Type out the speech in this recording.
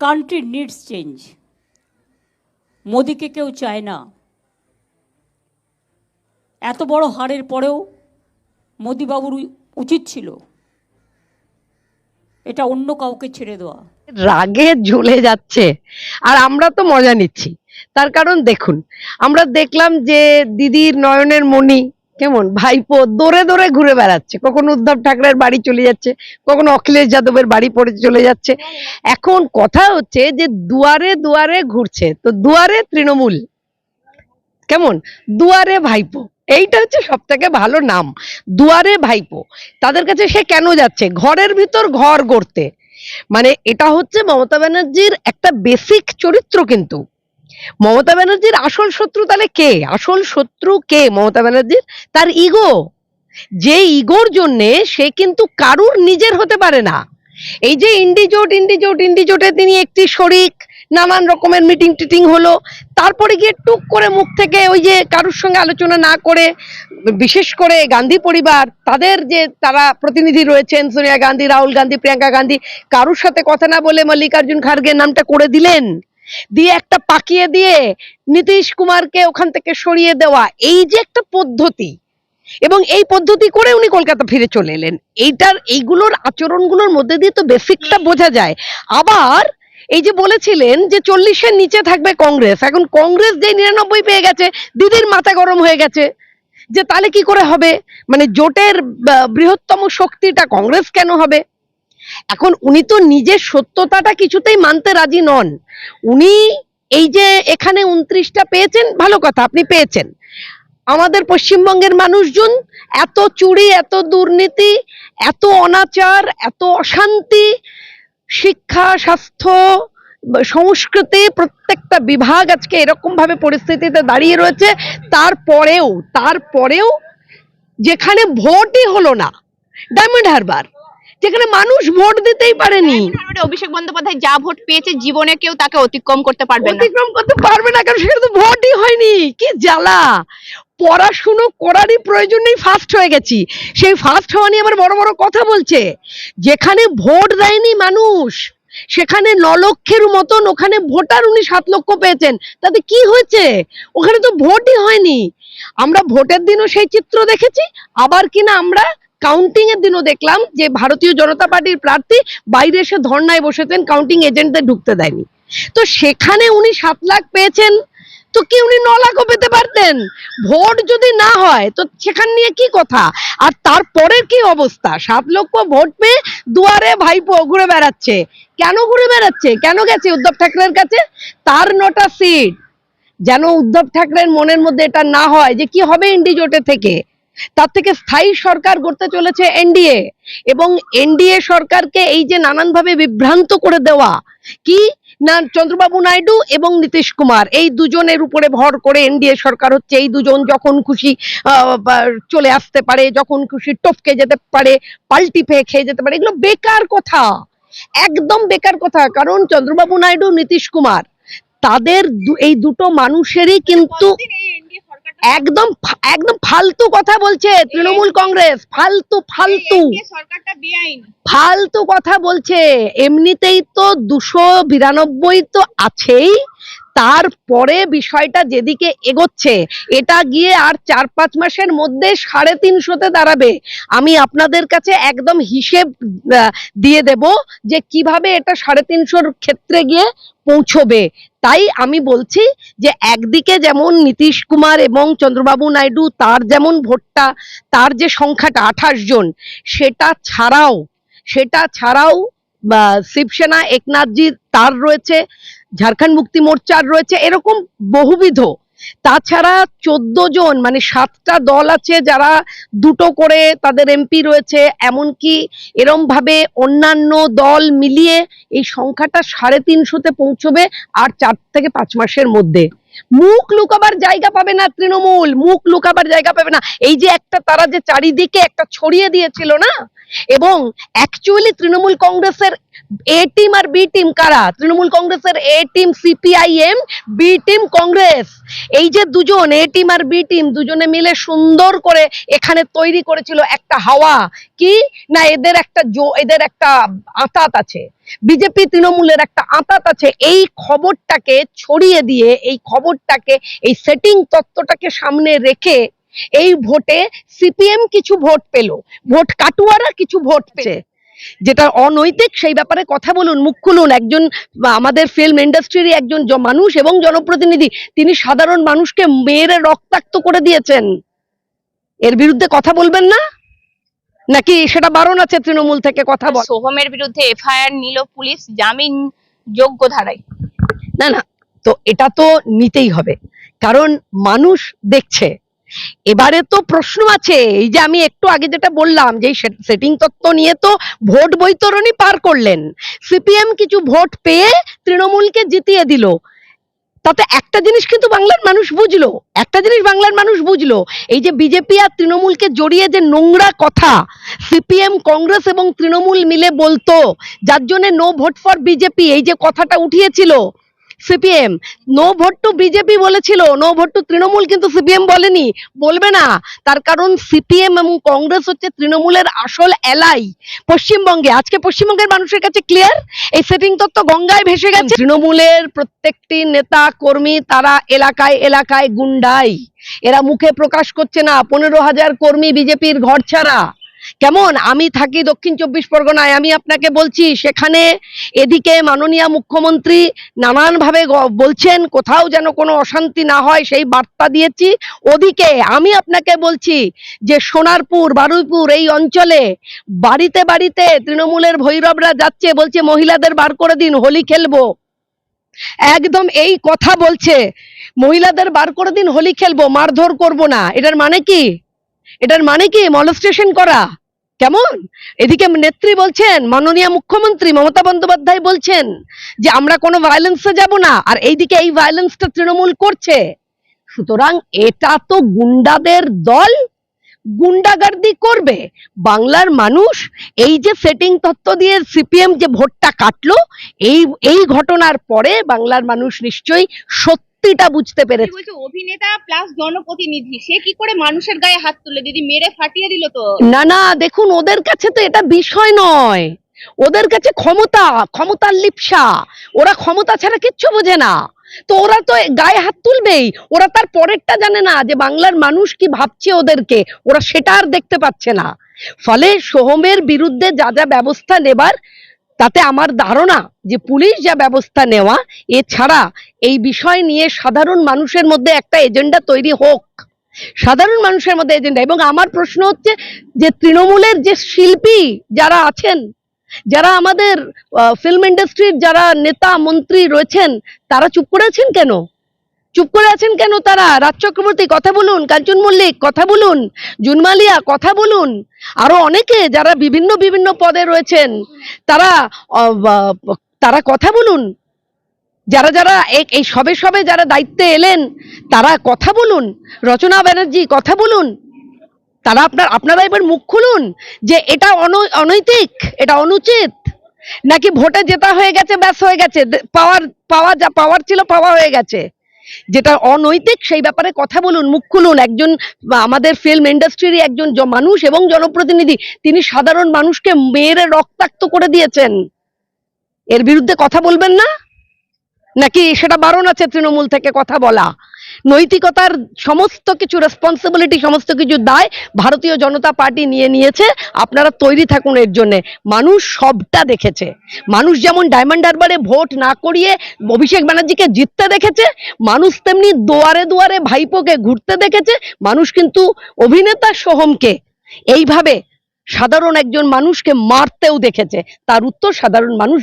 Country needs change মোদিকে কেউ চায় না। এত বড় হারের পরেও মোদিবাবুর উচিত ছিল এটা অন্য কাউকে ছেড়ে দেওয়া। রাগে জ্বলে যাচ্ছে। আর আমরা তো মজা নিচ্ছি। তার কারণ দেখুন, আমরা দেখলাম যে দিদির নয়নের মণি কেমন? ভাইপো দৌড়ে দৌড়ে ঘুরে বেড়াচ্ছে। কখনো উদ্ধব ঠাকরের বাড়ি চলে যাচ্ছে, কখনো অখিলেশ যাদবের বাড়ি পড়ে চলে যাচ্ছে। এখন কথা হচ্ছে যে দুয়ারে দুয়ারে ঘুরছে। তো দুয়ারে তৃণমূল। কেমন? দুয়ারে ভাইপো। এইটা হচ্ছে সব থেকে ভালো নাম। দুয়ারে ভাইপো। তাদের কাছে সে কেন যাচ্ছে? ঘরের ভিতর ঘর গড়তে। মানে এটা হচ্ছে মমতা ব্যানার্জির একটা বেসিক চরিত্র কিন্তু। মমতা ব্যানার্জির আসল শত্রু তাহলে কে? আসল শত্রু কে মমতা ব্যানার্জির? তার ইগো। যে ইগোর জন্যে সে কিন্তু কারুর নিজের হতে পারে না। এই যে ইন্ডিজোট ইন্ডিজোট, ইন্ডিজোটে তিনি একটি শরিক, নানান রকমের মিটিং টিটিং হলো। তারপরে গিয়ে টুক করে মুখ থেকে ওই যে কারুর সঙ্গে আলোচনা না করে, বিশেষ করে গান্ধী পরিবার, তাদের যে তারা প্রতিনিধি রয়েছেন, সোনিয়া গান্ধী, রাহুল গান্ধী, প্রিয়াঙ্কা গান্ধী, কারুর সাথে কথা না বলে মল্লিকার্জুন খার্গে নামটা করে দিলেন। দিয়ে একটা পাকিয়ে দিয়ে নীতিশ কুমারকে ওখান থেকে সরিয়ে দেওয়া, এই যে একটা পদ্ধতি। এবং এই পদ্ধতি করে উনি কলকাতা ফিরে চলে এলেন। এইটার, এইগুলোর আচরণগুলোর মধ্যে দিয়ে তো বেসিকটা বোঝা যায়। আবার এই যে বলেছিলেন যে চল্লিশের নিচে থাকবে কংগ্রেস। এখন কংগ্রেস যে নিরানব্বই পেয়ে গেছে, দিদির মাথা গরম হয়ে গেছে। যে তাহলে কি করে হবে? মানে জোটের বৃহত্তম শক্তিটা কংগ্রেস কেন হবে? এখন উনি তো নিজের সত্যতাটা কিছুতেই মানতে রাজি নন। উনি এই যে এখানে উনত্রিশটা পেয়েছেন, ভালো কথা, আপনি পেয়েছেন। আমাদের পশ্চিমবঙ্গের মানুষজন এত চুরি, এত দুর্নীতি, এত অনাচার, এত অশান্তি, শিক্ষা, স্বাস্থ্য, সংস্কৃতি, প্রত্যেকটা বিভাগ আজকে এরকম ভাবে পরিস্থিতিতে দাঁড়িয়ে রয়েছে। তারপরেও তারপরেও যেখানে ভোটই হলো না, ডায়মন্ড হারবার যেখানে মানুষ ভোট দিতেই পারেনি। অভিষেক বন্দ্যোপাধ্যায় যা ভোট পেয়েছে জীবনে কেউ তাকে অতিক্রম করতে পারবে না। অতিক্রম করতে পারবে না কারণ সেখানে তো ভোটই হয়নি। কি জ্বালা। পড়াশুনো করারই প্রয়োজন নেই ফার্স্ট হয়ে গেছি। সেই ফার্স্ট হওয়া নিয়ে আবার বড় বড় কথা বলছে। যেখানে ভোট দেয়নি মানুষ সেখানে ন লক্ষের মতন ওখানে ভোটার উনি সাত লক্ষ পেয়েছেন। তাতে কি হয়েছে? ওখানে তো ভোটই হয়নি। আমরা ভোটের দিনও সেই চিত্র দেখেছি আবার কিনা আমরা কাউন্টিং এর দিনও দেখলাম যে ভারতীয় জনতা পার্টির প্রার্থী বাইরে এসে ধর্নায় বসেছেন কাউন্টিং এজেন্টদের ঢুকতে দেয়নি। তো সেখানে উনি সাত লাখ পেয়েছেন, তো কি উনি ন লাখও পেতে পারতেন? ভোট যদি না হয়, তো সেখান নিয়ে কি কথা? আর তারপরের কি অবস্থা? সাত লক্ষ ভোট পেয়ে দুয়ারে ভাইপো ঘুরে বেড়াচ্ছে। কেন ঘুরে বেড়াচ্ছে? কেন গেছে উদ্ধব ঠাকরের কাছে? তার নটা সিট। যেন উদ্ধব ঠাকরের মনের মধ্যে এটা না হয় যে কি হবে ইন্ডিজোটে থেকে? তার থেকে স্থায়ী সরকার গড়তে চলেছে এনডিএ। এবং এনডিএ সরকারকে এই যে নানানভাবে বিভ্রান্ত করে দেওয়া, কি? না, চন্দ্রবাবু নাইডু এবং নীতিশ কুমার, এই দুজনের উপরে ভর করে এনডিএ সরকার হচ্ছে। এই দুজন যখন খুশি চলে আসতে পারে, যখন খুশি টপকে যেতে পারে, পাল্টি পেয়ে খেয়ে যেতে পারে, এগুলো বেকার কথা। একদম বেকার কথা, কারণ চন্দ্রবাবু নাইডু, নীতিশ কুমার, তাদের এই দুটো মানুষেরই কিন্তু একদম একদম ফালতু কথা বলছে তৃণমূল কংগ্রেস। ফালতু ফালতু। ফালতু কথা বলছে। এমনিতেই তো দুশো বিরানব্বই তো আছেই। তারপরে বিষয়টা যেদিকে এগোচ্ছে, এটা গিয়ে আর চার পাঁচ মাসের মধ্যে সাড়ে তিনশোতে দাঁড়াবে। আমি আপনাদের কাছে একদম হিসেব দিয়ে দেব যে কীভাবে এটা সাড়ে তিনশোর ক্ষেত্রে গিয়ে পৌঁছবে। তাই আমি বলছি যে একদিকে যেমন নীতিশ কুমার এবং চন্দ্রবাবু নাইডু, তার যেমন ভোটটা, তার যে সংখ্যাটা আঠাশ জন, সেটা ছাড়াও সেটা ছাড়াও শিবসেনা, একনাথজি তার রয়েছে। ঝাড়খণ্ড মুক্তি মোর্চার রয়েছে, এরকম বহুবিধ। তাছাড়া চোদ্দ জন মানে সাতটা দল আছে যারা দুটো করে তাদের এমপি রয়েছে, এমনকি এরম ভাবে অন্যান্য দল মিলিয়ে এই সংখ্যাটা সাড়ে তিনশোতে পৌঁছবে আর চার থেকে পাঁচ মাসের মধ্যে। মুখ লুকাবার জায়গা পাবে না তৃণমূল, মুখ লুকাবার জায়গা পাবে না। এই যে একটা তারা যে চারিদিকে একটা ছড়িয়ে দিয়েছিল না এবং অ্যাকচুয়ালি তৃণমূল কংগ্রেসের এ টিম আর বি টিম কারা? তৃণমূল কংগ্রেসের A team CPIM B team Congress. এই যে দুজন এ টিম আর বি টিম দুজনে মিলে সুন্দর করে এখানে তৈরি করেছিল একটা হাওয়া। কি? না, এদের একটা এদের একটা আঁতাত আছে। বিজেপি তৃণমূলের একটা আঁতাত আছে। এই খবরটাকে ছড়িয়ে দিয়ে, এই খবরটাকে, এই সেটিং তত্ত্বটাকে সামনে রেখে এই ভোটে সিপিএম কিছু ভোট পেল। ভোট কাটুয়ারা কিছু ভোট পেয়েছে যেটা অনৈতিক সেই ব্যাপারে কথা বলুন মুখ খুলুন। একজন আমাদের ফিল্ম ইন্ডাস্ট্রির একজন মানুষ এবং জনপ্রতিনিধি তিনি সাধারণ মানুষকে মেরে রক্তাক্ত করে দিয়েছেন। এর বিরুদ্ধে কথা বলবেন না? নাকি সেটা বারণ আছে তৃণমূল থেকে কথা বল সোহমের বিরুদ্ধে এফআইআর নিল পুলিশ জামিন যোগ্য ধারায়। না না তো এটা তো নিতেই হবে। কারণ মানুষ দেখছে। এবারে তো প্রশ্ন আছে, এই যে আমি একটু আগে যেটা বললাম যে সেটিং তত্ত্ব নিয়ে তো ভোট বৈতরণী পার করলেন। সিপিএম কিছু ভোট পেয়ে তৃণমূলকে জিতিয়ে দিল। তাতে একটা জিনিস কিন্তু বাংলার মানুষ বুঝলো, একটা জিনিস বাংলার মানুষ বুঝলো, এই যে বিজেপি আর তৃণমূলকে জড়িয়ে যে নোংরা কথা সিপিএম কংগ্রেস এবং তৃণমূল মিলে বলতো, যার জন্য নো ভোট ফর বিজেপি এই যে কথাটা উঠিয়েছিল CPM. No vote to BJP বলেছিল, নো ভোট টু তৃণমূল কিন্তু সিপিএম বলেনি। বলবে না, তার কারণ সিপিএম এবং কংগ্রেস হচ্ছে তৃণমূলের আসল এলাই পশ্চিমবঙ্গে। আজকে পশ্চিমবঙ্গের মানুষের কাছে ক্লিয়ার এই সেটিং তত্ত্ব গঙ্গায় ভেসে গেছে। তৃণমূলের প্রত্যেকটি নেতা, কর্মী তারা এলাকায় এলাকায় গুন্ডাই। এরা মুখে প্রকাশ করছে না, পনেরো হাজার কর্মী বিজেপির ঘর ছাড়া। কেমন? আমি থাকি দক্ষিণ চব্বিশ পরগনায়। আমি আপনাকে বলছি, সেখানে এদিকে মাননীয় মুখ্যমন্ত্রী নানানভাবে বলছেন, কোথাও যেন কোনো অশান্তি না হয়, সেই বার্তা দিয়েছি। ওদিকে আমি আপনাকে বলছি যে, সোনারপুর, বারুইপুর এই অঞ্চলে বাড়িতে বাড়িতে তৃণমূলের ভৈরবরা যাচ্ছে, বলছে, মহিলাদের বার করে দিন, হোলি খেলব। একদম এই কথা বলছে, মহিলাদের বার করে দিন, হোলি খেলব, মারধর করব না। এটার মানে কি? এটার মানে কি? মলস্টেশন করা? কেমন? এদিকে নেত্রী বলছেন, মাননীয় মুখ্যমন্ত্রী মমতা বন্দ্যোপাধ্যায় বলছেন যে আমরা কোনো ভায়োলেন্সে যাব না, আর এইদিকে এই ভায়োলেন্সটা তৃণমূল করছে। সুতরাং এটা তো গুন্ডাদের দল, গুন্ডাগার্দি করবে। বাংলার মানুষ এই যে সেটিং তত্ত্ব দিয়ে সিপিএম যে ভোটটা কাটলো, এই এই ঘটনার পরে বাংলার মানুষ নিশ্চয়ই সত্যিটা বুঝতে পেরেছে। বলছে অভিনেতা প্লাস জনপ্রতিনিধি সে কি করে মানুষের গায়ে হাত তুলে? দিদি মেরে ফাটিয়ে দিল তো? না না দেখুন ওদের কাছে তো এটা বিষয় নয়। ওদের কাছে ক্ষমতা ক্ষমতার লিপসা। ওরা ক্ষমতা ছাড়া কিচ্ছু বোঝে না। তো ওরা তো গায়ে হাত তুলবেই। ওরা তার পরেরটা জানে না যে বাংলার মানুষ কি ভাবছে ওদেরকে। ওরা সেটা আর দেখতে পাচ্ছে না। ফলে সোহমের বিরুদ্ধে যা যা ব্যবস্থা নেবার তাতে আমার ধারণা যে পুলিশ যা ব্যবস্থা নেওয়া, এছাড়া এই বিষয় নিয়ে সাধারণ মানুষের মধ্যে একটা এজেন্ডা তৈরি হোক। সাধারণ মানুষের মধ্যে এজেন্ডা। এবং আমার প্রশ্ন হচ্ছে যে তৃণমূলের যে শিল্পী যারা আছেন, যারা আমাদের ফিল্ম ইন্ডাস্ট্রির যারা নেতা, মন্ত্রী রয়েছেন, তারা চুপ করে আছেন কেন? চুপ করে আছেন কেন তারা? রাজ চক্রবর্তী, কথা বলুন। কাঞ্চন মল্লিক, কথা বলুন। জুনমালিয়া কথা বলুন। আরও অনেকে যারা বিভিন্ন বিভিন্ন পদে রয়েছেন, তারা তারা কথা বলুন। যারা যারা এই- সবে সবে যারা দায়িত্বে এলেন, তারা কথা বলুন। রচনা ব্যানার্জি, কথা বলুন। তারা আপনার, আপনারা এবার মুখ খুলুন যে এটা অন- অনৈতিক, এটা অনুচিত। নাকি ভোটে জেতা হয়ে গেছে, ব্যাস হয়ে গেছে। পাওয়ার, পাওয়া যা পাওয়ার ছিল, পাওয়া হয়ে গেছে। যেটা অনৈতিক, সেই ব্যাপারে কথা বলুন, মুখ খুলুন। একজন আমাদের ফিল্ম ইন্ডাস্ট্রির একজন মানুষ এবং জনপ্রতিনিধি, তিনি সাধারণ মানুষকে মেরে রক্তাক্ত করে দিয়েছেন। এর বিরুদ্ধে কথা বলবেন না? নাকি সেটা বারণ আছে তৃণমূল থেকে কথা বলা? নৈতিকতার সমস্ত কিছু রেসপন্সিবিলিটি সমস্ত কিছু দায় ভারতীয় জনতা পার্টি নিয়ে নিয়েছে। আপনারা তৈরি থাকুন এর জন্য। মানুষ সবটা দেখেছে। মানুষ যেমন ডায়মন্ড হারবারে ভোট না করিয়ে অভিষেক ব্যানার্জিকে জিততে দেখেছে, মানুষ তেমনি দুয়ারে দুয়ারে ভাইপোকে ঘুরতে দেখেছে, মানুষ কিন্তু অভিনেতা সোহমকে এইভাবে সাধারণ একজন মানুষকে মারতেও দেখেছে। তার উত্তর সাধারণ মানুষ